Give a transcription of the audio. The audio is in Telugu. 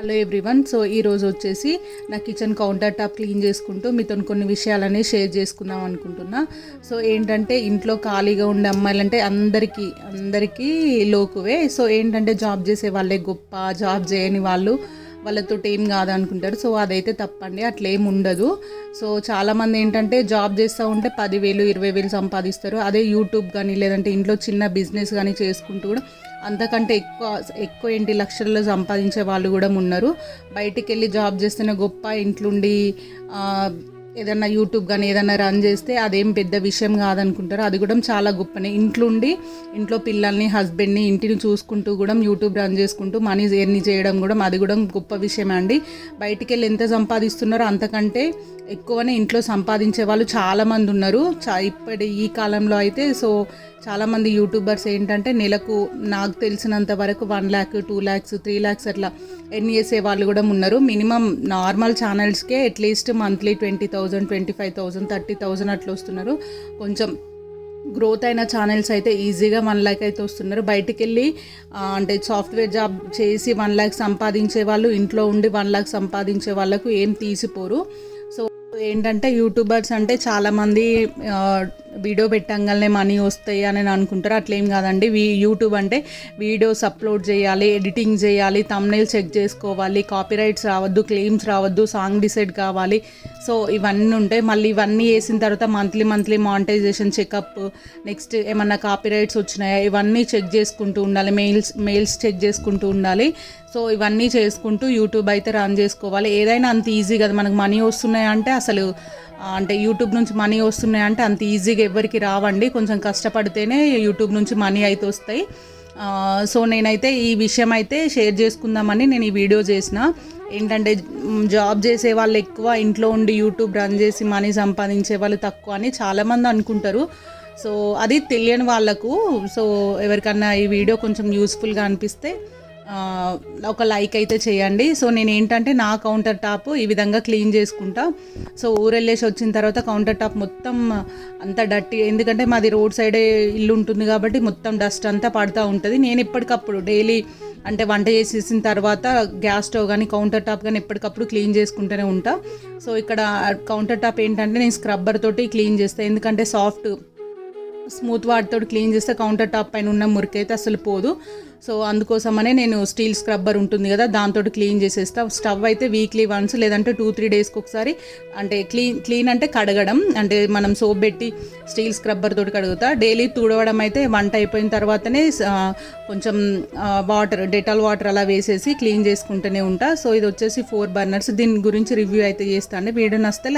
హలో ఎవ్రీవన్ సో ఈరోజు వచ్చేసి నా కిచెన్ కౌంటర్ టాప్ క్లీన్ చేసుకుంటూ మీతో కొన్ని విషయాలనే షేర్ చేసుకుందాం అనుకుంటున్నా. సో ఏంటంటే ఇంట్లో ఖాళీగా ఉండే అమ్మాయిలంటే అందరికీ అందరికీ లోకువే. సో ఏంటంటే జాబ్ చేసే వాళ్ళే గొప్ప జాబ్ చేయని వాళ్ళు. వాళ్ళతో ఏం కాదనుకుంటారు. సో అదైతే తప్పండి. అట్లేం ఉండదు. సో చాలామంది ఏంటంటే జాబ్ చేస్తూ ఉంటే పదివేలు ఇరవై వేలు సంపాదిస్తారు. అదే యూట్యూబ్ కానీ లేదంటే ఇంట్లో చిన్న బిజినెస్ కానీ చేసుకుంటూ కూడా అంతకంటే ఎక్కువ ఎక్కువ ఏంటి లక్షల్లో సంపాదించే వాళ్ళు కూడా ఉన్నారు. బయటికి వెళ్ళి జాబ్ చేస్తేనే గొప్ప ఇంట్లోండి ఏదన్నా యూట్యూబ్ కానీ ఏదన్నా రన్ చేస్తే అదేం పెద్ద విషయం కాదనుకుంటారు. అది కూడా చాలా గొప్పనే. ఇంట్లోండి ఇంట్లో పిల్లల్ని హస్బెండ్ని ఇంటిని చూసుకుంటూ కూడా యూట్యూబ్ రన్ చేసుకుంటూ మనీ ఎర్ని చేయడం కూడా అది కూడా గొప్ప విషయం అండి. బయటికి వెళ్ళి ఎంత సంపాదిస్తున్నారో అంతకంటే ఎక్కువనే ఇంట్లో సంపాదించే వాళ్ళు చాలామంది ఉన్నారు. చా ఇప్పటి ఈ కాలంలో అయితే సో చాలామంది యూట్యూబర్స్ ఏంటంటే నెలకు నాకు తెలిసినంత వరకు one lakh two lakhs three lakhs అట్లా ఎర్న్ చేసే వాళ్ళు కూడా ఉన్నారు. Minimum normal ఛానల్స్కే at least monthly twenty thousand thousand twenty five thousand thirty thousand అట్లా వస్తున్నారు. కొంచెం గ్రోత్ అయిన ఛానల్స్ అయితే ఈజీగా వన్ ల్యాక్ అయితే వస్తున్నారు. బయటికి వెళ్ళి అంటే సాఫ్ట్వేర్ జాబ్ చేసి వన్ ల్యాక్ సంపాదించే వాళ్ళు ఇంట్లో ఉండి వన్ ల్యాక్ సంపాదించే వాళ్ళకు ఏం తీసిపోరు. సో ఏంటంటే యూట్యూబర్స్ అంటే చాలామంది వీడియో పెట్టంగానే మనీ వస్తాయి అని అనుకుంటారు. అట్లేం కాదండి. వీ యూట్యూబ్ అంటే వీడియోస్ అప్లోడ్ చేయాలి ఎడిటింగ్ చేయాలి తమ్నైల్ చెక్ చేసుకోవాలి కాపీరైట్స్ రావద్దు క్లెయిమ్స్ రావద్దు సాంగ్ డిసైడ్ కావాలి. సో ఇవన్నీ ఉంటాయి. మళ్ళీ ఇవన్నీ వేసిన తర్వాత monthly monthly monetization checkup next ఏమన్నా కాపీరైట్స్ వచ్చినాయా ఇవన్నీ చెక్ చేసుకుంటూ ఉండాలి. మెయిల్స్ మెయిల్స్ చెక్ చేసుకుంటూ ఉండాలి. సో ఇవన్నీ చేసుకుంటూ యూట్యూబ్ అయితే రన్ చేసుకోవాలి. ఏదైనా అంత ఈజీ కదా. మనకు మనీ వస్తున్నాయి అంటే అసలు అంటే యూట్యూబ్ నుంచి మనీ వస్తున్నాయి అంటే అంత ఈజీగా ఎవరికి రావండి. కొంచెం కష్టపడితేనే యూట్యూబ్ నుంచి మనీ అయితే వస్తాయి. సో నేనైతే ఈ విషయం అయితే షేర్ చేసుకుందామని నేను ఈ వీడియో చేసిన. ఏంటంటే జాబ్ చేసే వాళ్ళు ఎక్కువ ఇంట్లో ఉండి యూట్యూబ్ రన్ చేసి మనీ సంపాదించే వాళ్ళు తక్కువ అని చాలామంది అనుకుంటారు. సో అది తెలియని వాళ్ళకు సో ఎవరికన్నా ఈ వీడియో కొంచెం యూస్ఫుల్గా అనిపిస్తే ఒక లైక్ అయితే చేయండి. సో నేను ఏంటంటే నా కౌంటర్ టాప్ ఈ విధంగా క్లీన్ చేసుకుంటా. సో ఊరెళ్ళేసి వచ్చిన తర్వాత కౌంటర్ టాప్ మొత్తం అంతా డట్టి ఎందుకంటే మాది రోడ్ సైడే ఇల్లు ఉంటుంది కాబట్టి మొత్తం డస్ట్ అంతా పడుతూ ఉంటుంది. నేను ఎప్పటికప్పుడు డైలీ అంటే వంట చేసేసిన తర్వాత గ్యాస్ స్టవ్ కానీ కౌంటర్ టాప్ కానీ ఎప్పటికప్పుడు క్లీన్ చేసుకుంటూనే ఉంటా. సో ఇక్కడ కౌంటర్ టాప్ ఏంటంటే నేను స్క్రబ్బర్ తోటి క్లీన్ చేస్తాను ఎందుకంటే సాఫ్ట్ స్మూత్ వాటితో క్లీన్ చేస్తే కౌంటర్ టాప్ పైన ఉన్న మురికైతే అసలు పోదు. సో అందుకోసమనే నేను స్టీల్ స్క్రబ్బర్ ఉంటుంది కదా దాంతో క్లీన్ చేసేస్తా. స్టవ్ అయితే వీక్లీ వన్స్ లేదంటే టూ త్రీ డేస్కి ఒకసారి అంటే క్లీన్ క్లీన్ అంటే కడగడం. అంటే మనం సోప్ పెట్టి స్టీల్ స్క్రబ్బర్ తోటి కడుగుతా. డైలీ తుడవడం అయితే వంట అయిపోయిన తర్వాతనే కొంచెం వాటర్ డెటాల్ వాటర్ అలా వేసేసి క్లీన్ చేసుకుంటూనే ఉంటా. సో ఇది వచ్చేసి ఫోర్ బర్నర్స్. దీని గురించి రివ్యూ అయితే చేస్తాను. వీడియో నస్తే